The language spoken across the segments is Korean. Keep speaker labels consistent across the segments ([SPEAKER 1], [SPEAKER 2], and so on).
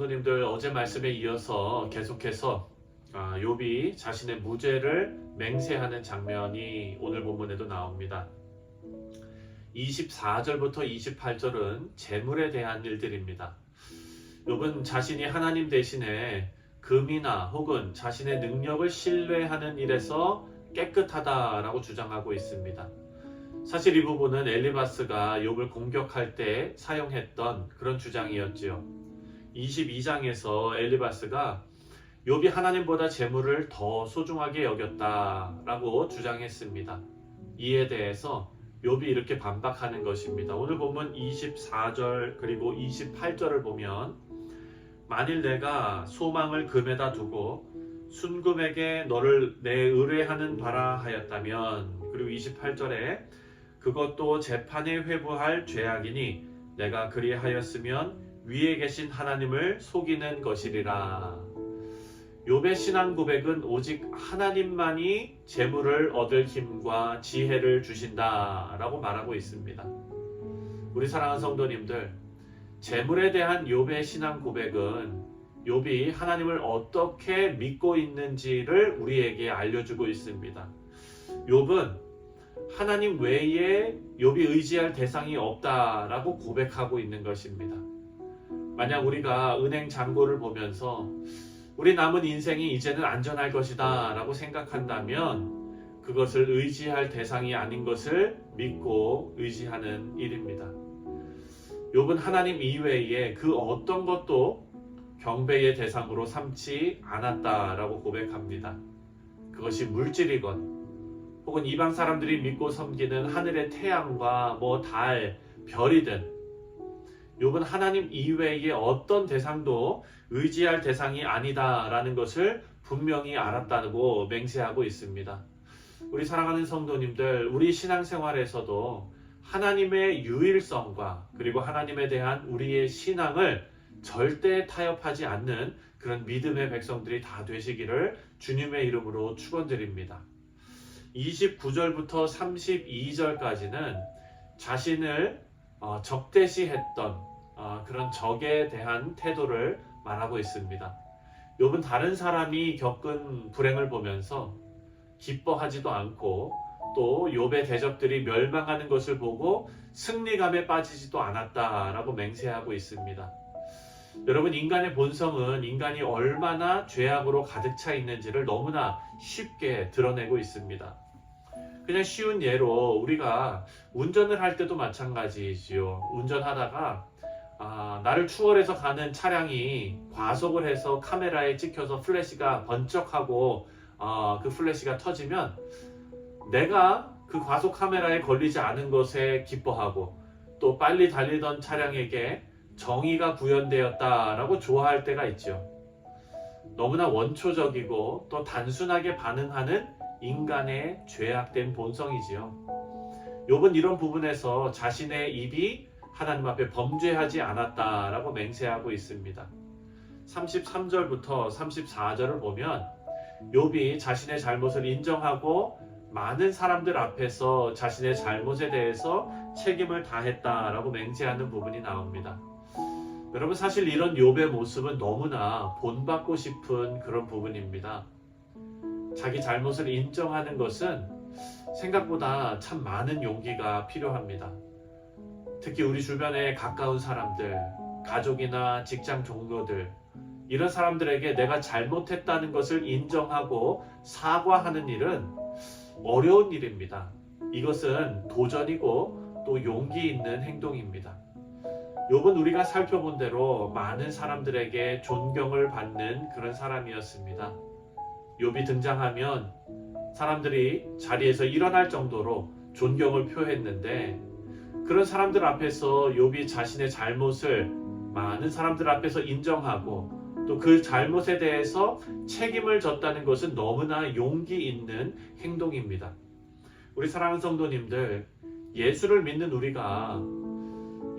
[SPEAKER 1] 성도님들 어제 말씀에 이어서 계속해서 아, 욥이 자신의 무죄를 맹세하는 장면이 오늘 본문에도 나옵니다. 24절부터 28절은 재물에 대한 일들입니다. 욥은 자신이 하나님 대신에 금이나 혹은 자신의 능력을 신뢰하는 일에서 깨끗하다라고 주장하고 있습니다. 사실 이 부분은 엘리바스가 욥을 공격할 때 사용했던 그런 주장이었지요. 22장에서 엘리바스가 욥이 하나님보다 재물을 더 소중하게 여겼다라고 주장했습니다. 이에 대해서 욥이 이렇게 반박하는 것입니다. 오늘 보면 24절 그리고 28절을 보면 만일 내가 소망을 금에다 두고 순금에게 너를 내 의뢰하는 바라 하였다면 그리고 28절에 그것도 재판에 회부할 죄악이니 내가 그리하였으면 위에 계신 하나님을 속이는 것이리라. 욥의 신앙 고백은 오직 하나님만이 재물을 얻을 힘과 지혜를 주신다라고 말하고 있습니다. 우리 사랑하는 성도님들, 재물에 대한 욥의 신앙 고백은 욥이 하나님을 어떻게 믿고 있는지를 우리에게 알려주고 있습니다. 욥은 하나님 외에 욥이 의지할 대상이 없다라고 고백하고 있는 것입니다. 만약 우리가 은행 잔고를 보면서 우리 남은 인생이 이제는 안전할 것이다 라고 생각한다면 그것을 의지할 대상이 아닌 것을 믿고 의지하는 일입니다. 욥은 하나님 이외에 그 어떤 것도 경배의 대상으로 삼지 않았다라고 고백합니다. 그것이 물질이건 혹은 이방 사람들이 믿고 섬기는 하늘의 태양과 뭐 달, 별이든 욥은 하나님 이외의 어떤 대상도 의지할 대상이 아니다라는 것을 분명히 알았다고 맹세하고 있습니다. 우리 사랑하는 성도님들, 우리 신앙생활에서도 하나님의 유일성과 그리고 하나님에 대한 우리의 신앙을 절대 타협하지 않는 그런 믿음의 백성들이 다 되시기를 주님의 이름으로 축원드립니다. 29절부터 32절까지는 자신을 어, 적대시했던 어, 그런 적에 대한 태도를 말하고 있습니다. 욥은 다른 사람이 겪은 불행을 보면서 기뻐하지도 않고 또 욥의 대적들이 멸망하는 것을 보고 승리감에 빠지지도 않았다라고 맹세하고 있습니다. 여러분 인간의 본성은 인간이 얼마나 죄악으로 가득 차 있는지를 너무나 쉽게 드러내고 있습니다. 그냥 쉬운 예로 우리가 운전을 할 때도 마찬가지지요. 운전하다가 아, 나를 추월해서 가는 차량이 과속을 해서 카메라에 찍혀서 플래시가 번쩍하고 어, 그 플래시가 터지면 내가 그 과속 카메라에 걸리지 않은 것에 기뻐하고 또 빨리 달리던 차량에게 정의가 구현되었다라고 좋아할 때가 있죠. 너무나 원초적이고 또 단순하게 반응하는 인간의 죄악된 본성이지요. 욥은 이런 부분에서 자신의 입이 하나님 앞에 범죄하지 않았다라고 맹세하고 있습니다. 33절부터 34절을 보면 욥이 자신의 잘못을 인정하고 많은 사람들 앞에서 자신의 잘못에 대해서 책임을 다했다라고 맹세하는 부분이 나옵니다. 여러분 사실 이런 욥의 모습은 너무나 본받고 싶은 그런 부분입니다. 자기 잘못을 인정하는 것은 생각보다 참 많은 용기가 필요합니다. 특히 우리 주변에 가까운 사람들, 가족이나 직장 동료들, 이런 사람들에게 내가 잘못했다는 것을 인정하고 사과하는 일은 어려운 일입니다. 이것은 도전이고 또 용기 있는 행동입니다. 욥은 우리가 살펴본 대로 많은 사람들에게 존경을 받는 그런 사람이었습니다. 욥이 등장하면 사람들이 자리에서 일어날 정도로 존경을 표했는데 그런 사람들 앞에서 욥이 자신의 잘못을 많은 사람들 앞에서 인정하고 또 그 잘못에 대해서 책임을 졌다는 것은 너무나 용기 있는 행동입니다. 우리 사랑하는 성도님들, 예수를 믿는 우리가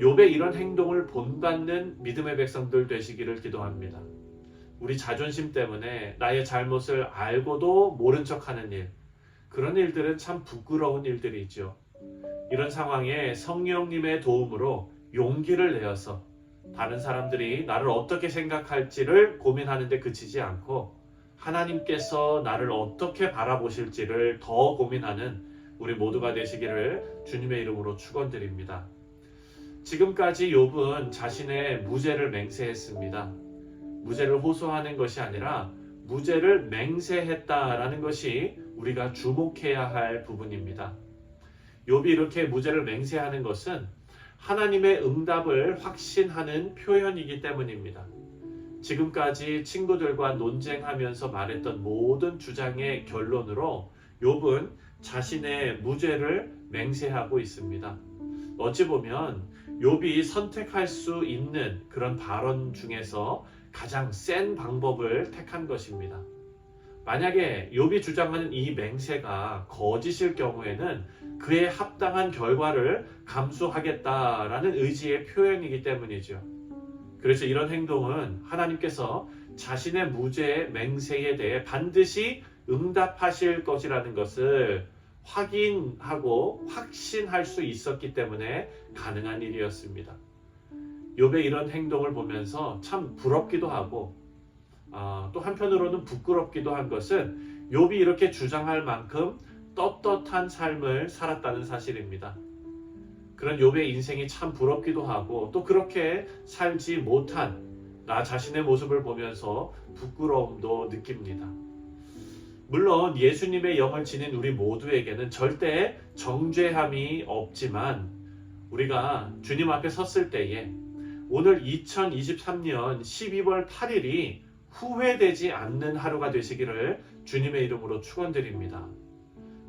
[SPEAKER 1] 욥의 이런 행동을 본받는 믿음의 백성들 되시기를 기도합니다. 우리 자존심 때문에 나의 잘못을 알고도 모른 척하는 일, 그런 일들은 참 부끄러운 일들이죠. 이런 상황에 성령님의 도움으로 용기를 내어서 다른 사람들이 나를 어떻게 생각할지를 고민하는데 그치지 않고 하나님께서 나를 어떻게 바라보실지를 더 고민하는 우리 모두가 되시기를 주님의 이름으로 축원드립니다. 지금까지 욥은 자신의 무죄를 맹세했습니다. 무죄를 호소하는 것이 아니라 무죄를 맹세했다라는 것이 우리가 주목해야 할 부분입니다. 욥이 이렇게 무죄를 맹세하는 것은 하나님의 응답을 확신하는 표현이기 때문입니다. 지금까지 친구들과 논쟁하면서 말했던 모든 주장의 결론으로 욥은 자신의 무죄를 맹세하고 있습니다. 어찌 보면 욥이 선택할 수 있는 그런 발언 중에서 가장 센 방법을 택한 것입니다. 만약에 욥이 주장하는 이 맹세가 거짓일 경우에는 그에 합당한 결과를 감수하겠다라는 의지의 표현이기 때문이죠. 그래서 이런 행동은 하나님께서 자신의 무죄의 맹세에 대해 반드시 응답하실 것이라는 것을 확인하고 확신할 수 있었기 때문에 가능한 일이었습니다. 욥의 이런 행동을 보면서 참 부럽기도 하고 아, 또 한편으로는 부끄럽기도 한 것은 욥이 이렇게 주장할 만큼 떳떳한 삶을 살았다는 사실입니다. 그런 욥의 인생이 참 부럽기도 하고 또 그렇게 살지 못한 나 자신의 모습을 보면서 부끄러움도 느낍니다. 물론 예수님의 영을 지닌 우리 모두에게는 절대 정죄함이 없지만 우리가 주님 앞에 섰을 때에 오늘 2023년 12월 8일이 후회되지 않는 하루가 되시기를 주님의 이름으로 축원드립니다.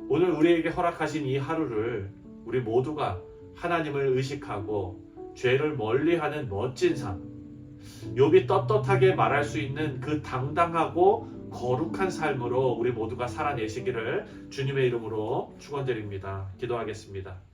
[SPEAKER 1] 오늘 우리에게 허락하신 이 하루를 우리 모두가 하나님을 의식하고 죄를 멀리하는 멋진 삶, 욥이 떳떳하게 말할 수 있는 그 당당하고 거룩한 삶으로 우리 모두가 살아내시기를 주님의 이름으로 축원드립니다. 기도하겠습니다.